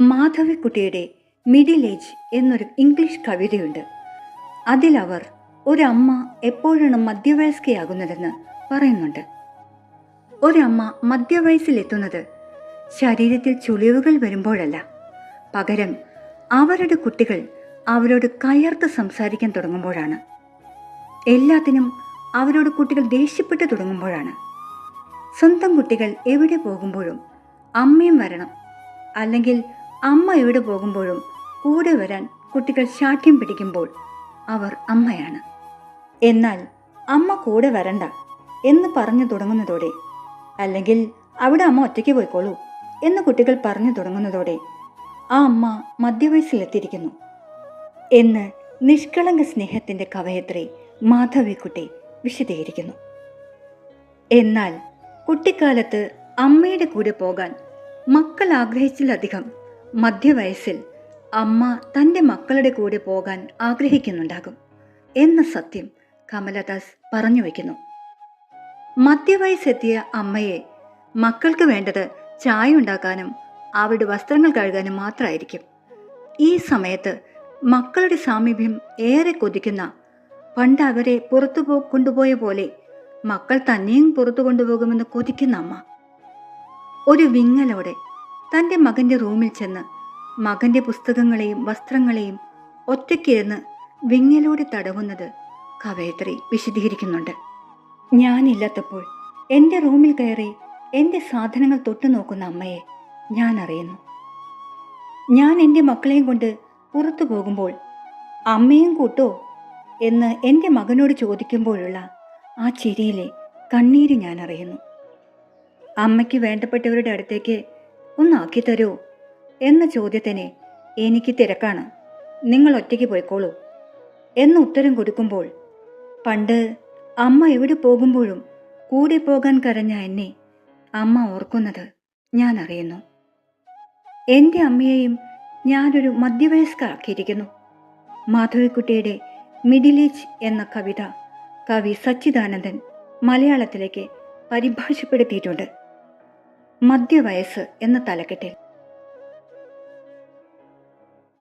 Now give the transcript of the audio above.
മാധവിക്കുട്ടിയുടെ middle age എന്നൊരു English കവിതയുണ്ട്. അതിലവർ ഒരമ്മ എപ്പോഴാണ് മധ്യവയസ്കയാകുന്നതെന്ന് പറയുന്നുണ്ട്. ഒരമ്മ മധ്യവയസ്സിലെത്തുന്നത് ശരീരത്തിൽ ചുളിവുകൾ വരുമ്പോഴല്ല. പകരം അവരുടെ കുട്ടികൾ അവരോട് കയർത്ത് സംസാരിക്കാൻ തുടങ്ങുമ്പോഴാണ്. എല്ലാത്തിനും അവരോട് കുട്ടികൾ ദേഷ്യപ്പെട്ട് തുടങ്ങുമ്പോഴാണ്. സ്വന്തം കുട്ടികൾ എവിടെ പോകുമ്പോഴും അമ്മയും വരണം. അല്ലെങ്കിൽ അമ്മ എവിടെ പോകുമ്പോഴും കൂടെ വരാൻ കുട്ടികൾ ശാഠ്യം പിടിക്കുമ്പോൾ അവർ അമ്മയാണ്. എന്നാൽ അമ്മ കൂടെ വരണ്ട എന്ന് പറഞ്ഞു തുടങ്ങുന്നതോടെ അല്ലെങ്കിൽ അവിടെ അമ്മ ഒറ്റയ്ക്ക് പോയിക്കോളൂ എന്ന് കുട്ടികൾ പറഞ്ഞു തുടങ്ങുന്നതോടെ ആ അമ്മ മധ്യവയസ്സിലെത്തിയിരിക്കുന്നു. എന്ന് നിഷ്കളങ്ക സ്നേഹത്തിന്റെ കവയത്രി മാധവിക്കുട്ടി വിശദീകരിക്കുന്നു. എന്നാൽ കുട്ടിക്കാലത്ത് അമ്മയുടെ കൂടെ പോകാൻ മക്കൾ ആഗ്രഹിച്ചിലധികം മധ്യവയസ്സിൽ അമ്മ തന്റെ മക്കളുടെ കൂടെ പോകാൻ ആഗ്രഹിക്കുന്നുണ്ടാകും എന്ന സത്യം കമലദാസ് പറഞ്ഞു വയ്ക്കുന്നു. മധ്യവയസ്സെത്തിയ അമ്മയെ മക്കൾക്ക് വേണ്ടത് ചായ ഉണ്ടാക്കാനും അവരുടെ വസ്ത്രങ്ങൾ കഴുകാനും മാത്രമായിരിക്കും ഈ സമയത്ത് മക്കളുടെ സാമീപ്യം ഏറെ കൊതിക്കുന്ന പണ്ട് അവരെ പുറത്തു പോ കൊണ്ടുപോയ പോലെ മക്കൾ തന്നെയും പുറത്തു കൊണ്ടുപോകുമെന്ന് കൊതിക്കുന്ന അമ്മ. ഒരു വിങ്ങലോടെ തന്റെ മകന്റെ റൂമിൽ ചെന്ന് മകന്റെ പുസ്തകങ്ങളെയും വസ്ത്രങ്ങളെയും ഒറ്റയ്ക്കിരുന്ന് വിങ്ങലോടെ തടവുന്നത് കവയത്രി വിശദീകരിക്കുന്നുണ്ട്. ഞാനില്ലാത്തപ്പോൾ എന്റെ റൂമിൽ കയറി എന്റെ സാധനങ്ങൾ തൊട്ടു നോക്കുന്ന അമ്മയെ ഞാൻ അറിയുന്നു ഞാൻ എന്റെ മക്കളെയും കൊണ്ട് പുറത്തു പോകുമ്പോൾ അമ്മയും കൂട്ടോ എന്ന് എന്റെ മകനോട് ചോദിക്കുമ്പോഴുള്ള ആ ചിരിയിലെ കണ്ണീര് ഞാൻ അറിയുന്നു അമ്മയ്ക്ക് വേണ്ടപ്പെട്ടവരുടെ അടുത്തേക്ക് ഒന്നാക്കി തരൂ എന്ന ചോദ്യത്തിന് എനിക്ക് തിരക്കാണ്. നിങ്ങൾ ഒറ്റയ്ക്ക് പോയിക്കോളൂ. എന്ന് ഉത്തരം കൊടുക്കുമ്പോൾ പണ്ട് അമ്മ എവിടെ പോകുമ്പോഴും കൂടെ പോകാൻ കരഞ്ഞ എന്നെ അമ്മ ഓർക്കുന്നത് ഞാൻ അറിയുന്നു. എന്റെ അമ്മയെയും ഞാനൊരു മധ്യവയസ്കരാക്കിയിരിക്കുന്നു മാധവിക്കുട്ടിയുടെ മിഡിൽ ഏജ് എന്ന കവിത കവി സച്ചിദാനന്ദൻ മലയാളത്തിലേക്ക് പരിഭാഷപ്പെടുത്തിയിട്ടുണ്ട്. മധ്യവയസ്സ് എന്ന തലക്കെട്ടിൽ.